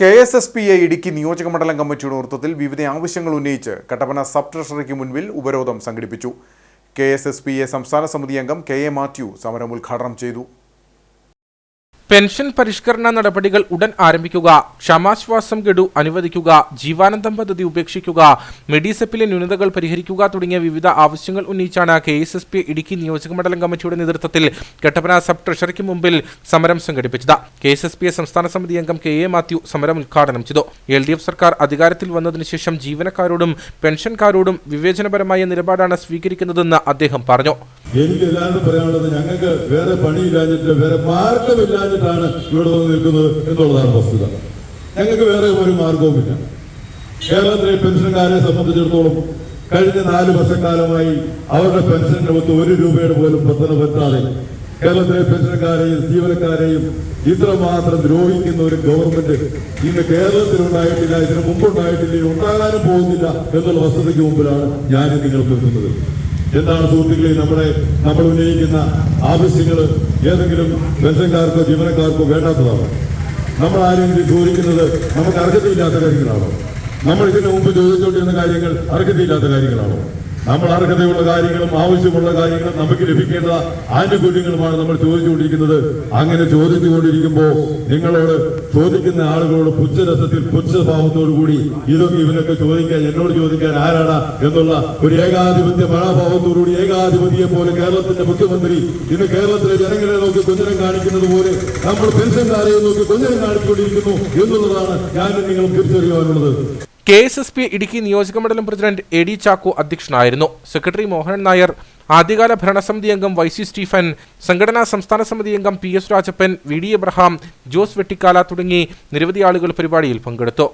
K S S P A Idukki നിയോജക മണ്ഡലം കമ്മിറ്റിയുടെ നേതൃത്വത്തിൽ വിവിധ ആവശ്യങ്ങൾ ഉന്നയിച്ച് കട്ടപ്പന സബ് ട്രഷറിക്ക് മുൻപിൽ ഉപരോധം സംഘടിപ്പിച്ചു. K S S P A സംസ്ഥാന സമിതി അംഗം കെ എ മാത്യു സമരം ഉദ്ഘാടനം ചെയ്തു. പെൻഷൻ പരിഷ്കരണ നടപടികൾ ഉടൻ ആരംഭിക്കുക. ക്ഷമാശ്വാസം ഗഡു അനുവദിക്കുക. ജീവാനന്ദം പദ്ധതി ഉപേക്ഷിക്കുക. മെഡിസെപ്പിലെ ന്യൂനതകൾ പരിഹരിക്കുക തുടങ്ങിയ വിവിധ ആവശ്യങ്ങൾ ഉന്നയിച്ചാണ് K S S P Idukki നിയോജക മണ്ഡലം കമ്മിറ്റിയുടെ നേതൃത്വത്തിൽ കട്ടപ്പന സബ് ട്രഷറിക്ക് മുമ്പിൽ സമരം സംഘടിപ്പിച്ചത്. കെ എസ് എസ് പി സംസ്ഥാന സമിതി അംഗം കെ എ മാത്യു സമരം ഉദ്ഘാടനം ചെയ്തു. എൽ ഡി എഫ് സർക്കാർ അധികാരത്തിൽ വന്നതിനു ശേഷം ജീവനക്കാരോടും പെൻഷൻകാരോടും വിവേചനപരമായ നിലപാടാണ് സ്വീകരിക്കുന്നതെന്ന് അദ്ദേഹം പറഞ്ഞു. എനിക്ക് എല്ലാവരും പറയാനുള്ളത് ഞങ്ങൾക്ക് വേറെ പണിയില്ലാഞ്ഞിട്ട് വേറെ മാർഗമില്ലാഞ്ഞിട്ടാണ് ഇവിടെ വന്ന് നിൽക്കുന്നത് എന്നുള്ളതാണ് വസ്തുത. ഞങ്ങൾക്ക് വേറെ ഒരു മാർഗവുമില്ല. കേരളത്തിലെ പെൻഷൻകാരെ സംബന്ധിച്ചിടത്തോളം കഴിഞ്ഞ നാല് വർഷക്കാലമായി അവരുടെ പെൻഷന്റെ മൊത്തം ഒരു രൂപയുടെ പോലും പത്തന പറ്റാതെ കേരളത്തിലെ പെൻഷൻകാരെയും ജീവനക്കാരെയും ഇത്രമാത്രം ദ്രോഹിക്കുന്ന ഒരു ഗവൺമെന്റ് ഇന്ന് കേരളത്തിൽ ഉണ്ടായിട്ടില്ല ഇതിനു മുമ്പുണ്ടായിട്ടില്ല ഉണ്ടാകാനും പോകുന്നില്ല എന്നുള്ള വസ്തുതയ്ക്ക് മുമ്പിലാണ് ഞാൻ നിങ്ങൾക്ക് നിൽക്കുന്നത്. എന്താണ് സുഹൃത്തുക്കളെ നമ്മുടെ നമ്മൾ ഉന്നയിക്കുന്ന ആവശ്യങ്ങൾ ഏതെങ്കിലും പെൻഷൻകാർക്കോ ജീവനക്കാർക്കോ വേണ്ടാത്തതാണോ? നമ്മൾ ആരെങ്കിലും ചോദിക്കുന്നത് നമുക്ക് അർഹതയില്ലാത്ത കാര്യങ്ങളാണോ? നമ്മൾ ഇതിനു മുമ്പ് ചോദിച്ചുകൊണ്ടിരുന്ന കാര്യങ്ങൾ അർഹതയില്ലാത്ത കാര്യങ്ങളാണോ? നമ്മൾ അർഹതയുള്ള കാര്യങ്ങളും ആവശ്യമുള്ള കാര്യങ്ങളും നമുക്ക് ലഭിക്കേണ്ട ആനുകൂല്യങ്ങളുമാണ് നമ്മൾ ചോദിച്ചുകൊണ്ടിരിക്കുന്നത്. അങ്ങനെ ചോദിച്ചുകൊണ്ടിരിക്കുമ്പോൾ നിങ്ങളോട് ചോദിക്കുന്ന ആളുകളോട് പുച്ഛരസത്തിൽ പുച്ഛഭാവത്തോടു കൂടി ഇതൊക്കെ ഇവരൊക്കെ ചോദിക്കാൻ എന്നോട് ചോദിക്കാൻ ആരാണ് എന്നുള്ള ഒരു ഏകാധിപത്യ മനോഭാവത്തോടുകൂടി ഏകാധിപതിയെ പോലെ കേരളത്തിന്റെ മുഖ്യമന്ത്രി ഇന്ന് കേരളത്തിലെ ജനങ്ങളെ നോക്കി കുഞ്ഞനം കാണിക്കുന്നത് പോലെ നമ്മൾ പെൻഷൻകാരെ നോക്കി കുഞ്ഞനം കാണിച്ചുകൊണ്ടിരിക്കുന്നു എന്നുള്ളതാണ് ഞാൻ നിങ്ങളും തിരിച്ചറിയാനുള്ളത് K S S P Idukki നിയോജക മണ്ഡലം പ്രസിഡന്റ് എ ഡി ചാക്കോ അധ്യക്ഷനായിരുന്നു. സെക്രട്ടറി മോഹനൻ നായർ ആദ്യകാല ഭരണസമിതി അംഗം വൈ സി സ്റ്റീഫൻ സംഘടനാ സംസ്ഥാന സമിതി അംഗം P S Rajappan V D Abraham Jose Vettikkala തുടങ്ങി നിരവധി ആളുകൾ പരിപാടിയിൽ പങ്കെടുത്തു.